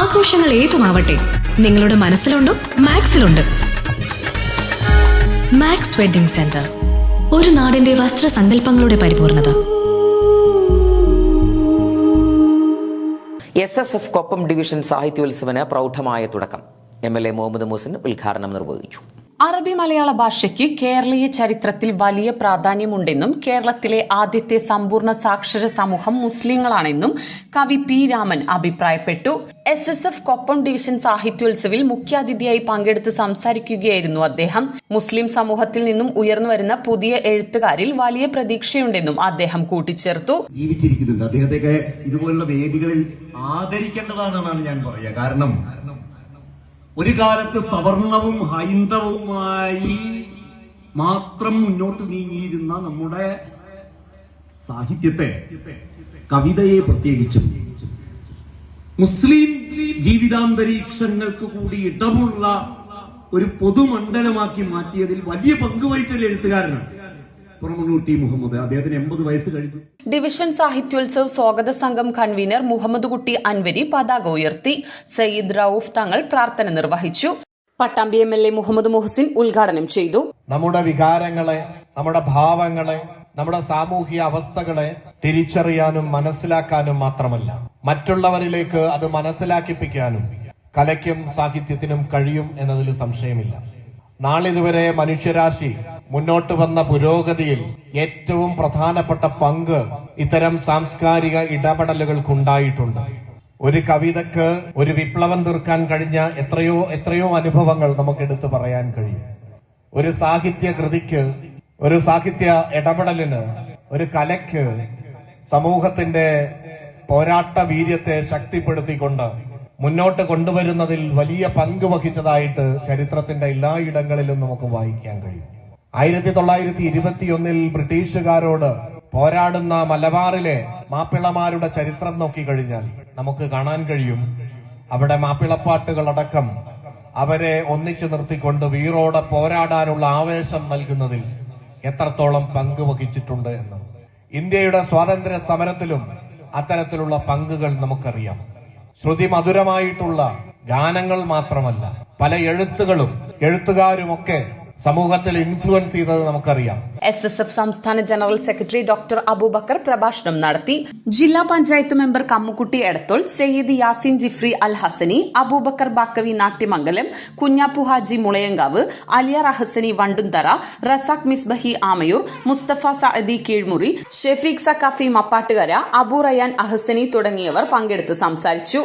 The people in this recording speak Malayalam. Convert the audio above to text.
ആഘോഷങ്ങൾ ഏതുമാവട്ടെ നിങ്ങളുടെ മനസ്സിലുണ്ടോ മാക്സിലുണ്ട്. മാക്സ് വെഡിംഗ് സെന്റർ ഒരു നാടിന്റെ വസ്ത്രസങ്കല്പങ്ങളുടെ പരിപൂർണത. S S F Koppam division സാഹിത്യോത്സവന് പ്രൗഢമായ തുടക്കം. M L A Muhammad Musin ഉദ്ഘാടനം നിർവഹിച്ചു. അറബി മലയാള ഭാഷയ്ക്ക് കേരളീയ ചരിത്രത്തിൽ വലിയ പ്രാധാന്യമുണ്ടെന്നും കേരളത്തിലെ ആദ്യത്തെ സമ്പൂർണ സാക്ഷര സമൂഹം മുസ്ലിങ്ങളാണെന്നും കവി പി രാമൻ അഭിപ്രായപ്പെട്ടു. S S F Koppam division സാഹിത്യോത്സവിൽ മുഖ്യാതിഥിയായി പങ്കെടുത്ത് സംസാരിക്കുകയായിരുന്നു അദ്ദേഹം. മുസ്ലിം സമൂഹത്തിൽ നിന്നും ഉയർന്നുവരുന്ന പുതിയ എഴുത്തുകാരിൽ വലിയ പ്രതീക്ഷയുണ്ടെന്നും അദ്ദേഹം കൂട്ടിച്ചേർത്തു. ജീവിച്ചിരിക്കുന്നുണ്ട്. അദ്ദേഹത്തെ ഇതുപോലുള്ള വേദികളിൽ ആദരിക്കേണ്ടതാണെന്നാണ് ഞാൻ പറയുക. കാരണം ഒരു കാലത്ത് സവർണവും ഹൈന്ദവുമായി മാത്രം മുന്നോട്ട് നീങ്ങിയിരുന്ന നമ്മുടെ സാഹിത്യത്തെ കവിതയെ പ്രത്യേകിച്ചും മുസ്ലിം ജീവിതാന്തരീക്ഷങ്ങൾക്ക് കൂടി ഇടമുള്ള ഒരു പൊതുമണ്ഡലമാക്കി മാറ്റിയതിൽ വലിയ പങ്ക് വഹിച്ച ഒരു എഴുത്തുകാരനാണ്. പുറമണ്ണൂർ ടി മുഹമ്മദ്. അദ്ദേഹത്തിന് എൺപത് വയസ്സ് കഴിഞ്ഞു. ഡിവിഷൻ സാഹിത്യോത്സവ് സ്വാഗത സംഘം കൺവീനർ മുഹമ്മദ് കുട്ടി അൻവരി പതാക ഉയർത്തി. സയ്യിദ് റൌഫ് തങ്ങൾ പ്രാർത്ഥന നിർവഹിച്ചു. Pattambi M L A Muhammad Muhsin ഉദ്ഘാടനം ചെയ്തു. നമ്മുടെ വികാരങ്ങളെ നമ്മുടെ ഭാവങ്ങളെ നമ്മുടെ സാമൂഹിക അവസ്ഥകളെ തിരിച്ചറിയാനും മനസ്സിലാക്കാനും മാത്രമല്ല മറ്റുള്ളവരിലേക്ക് അത് മനസ്സിലാക്കിപ്പിക്കാനും കലയ്ക്കും സാഹിത്യത്തിനും കഴിയും എന്നതിൽ സംശയമില്ല. നാളിതുവരെ മനുഷ്യരാശി മുന്നോട്ട് വന്ന പുരോഗതിയിൽ ഏറ്റവും പ്രധാനപ്പെട്ട പങ്ക് ഇത്തരം സാംസ്കാരിക ഇടപെടലുകൾക്കുണ്ടായിട്ടുണ്ട്. ഒരു കവിതക്ക് ഒരു വിപ്ലവം തീർക്കാൻ കഴിഞ്ഞ എത്രയോ എത്രയോ അനുഭവങ്ങൾ നമുക്ക് എടുത്തു പറയാൻ കഴിയും. ഒരു സാഹിത്യ കൃതിക്ക് ഒരു സാഹിത്യ ഇടപെടലിന് ഒരു കലയ്ക്ക് സമൂഹത്തിന്റെ പോരാട്ട വീര്യത്തെ ശക്തിപ്പെടുത്തിക്കൊണ്ട് മുന്നോട്ട് കൊണ്ടുവരുന്നതിൽ വലിയ പങ്ക് വഹിച്ചതായിട്ട് ചരിത്രത്തിന്റെ എല്ലായിടങ്ങളിലും നമുക്ക് വായിക്കാൻ കഴിയും. ആയിരത്തി തൊള്ളായിരത്തി ഇരുപത്തിയൊന്നിൽ ബ്രിട്ടീഷുകാരോട് പോരാടുന്ന മലബാറിലെ മാപ്പിളമാരുടെ ചരിത്രം നോക്കിക്കഴിഞ്ഞാൽ നമുക്ക് കാണാൻ കഴിയും. അവിടെ മാപ്പിളപ്പാട്ടുകളടക്കം അവരെ ഒന്നിച്ചു നിർത്തിക്കൊണ്ട് വീറോടെ പോരാടാനുള്ള ആവേശം നൽകുന്നതിൽ എത്രത്തോളം പങ്കുവഹിച്ചിട്ടുണ്ട് എന്ന്. ഇന്ത്യയുടെ സ്വാതന്ത്ര്യ സമരത്തിലും അത്തരത്തിലുള്ള പങ്കുകൾ നമുക്കറിയാം. ശ്രുതി മധുരമായിട്ടുള്ള ഗാനങ്ങൾ മാത്രമല്ല പല എഴുത്തുകളും എഴുത്തുകാരുമൊക്കെ സമൂഹത്തിൽ ഇൻഫ്ലുവൻസ് ചെയ്തത് നമുക്കറിയാം. എസ് എസ് എഫ് സംസ്ഥാന ജനറൽ സെക്രട്ടറി ഡോക്ടർ അബൂബക്കർ പ്രഭാഷണം നടത്തി. ജില്ലാ പഞ്ചായത്ത് മെമ്പർ കമ്മുക്കുട്ടി എടത്തോൾ സയ്യിദ് യാസിൻ ജിഫ്രി അൽ ഹസനി അബൂബക്കർ ബാക്കവി നാട്ടിമംഗലം കുഞ്ഞാപ്പു ഹാജി മുളയങ്കാവ് അലിയർ അഹസനി വണ്ടുന്തറ റസാഖ് മിസ്ബഹി ആമയൂർ മുസ്തഫ സഅദി കീഴ്മുറി ഷെഫീഖ് സക്കാഫി മപ്പാട്ടുകര അബു റയാൻ അഹസനി തുടങ്ങിയവർ പങ്കെടുത്ത് സംസാരിച്ചു.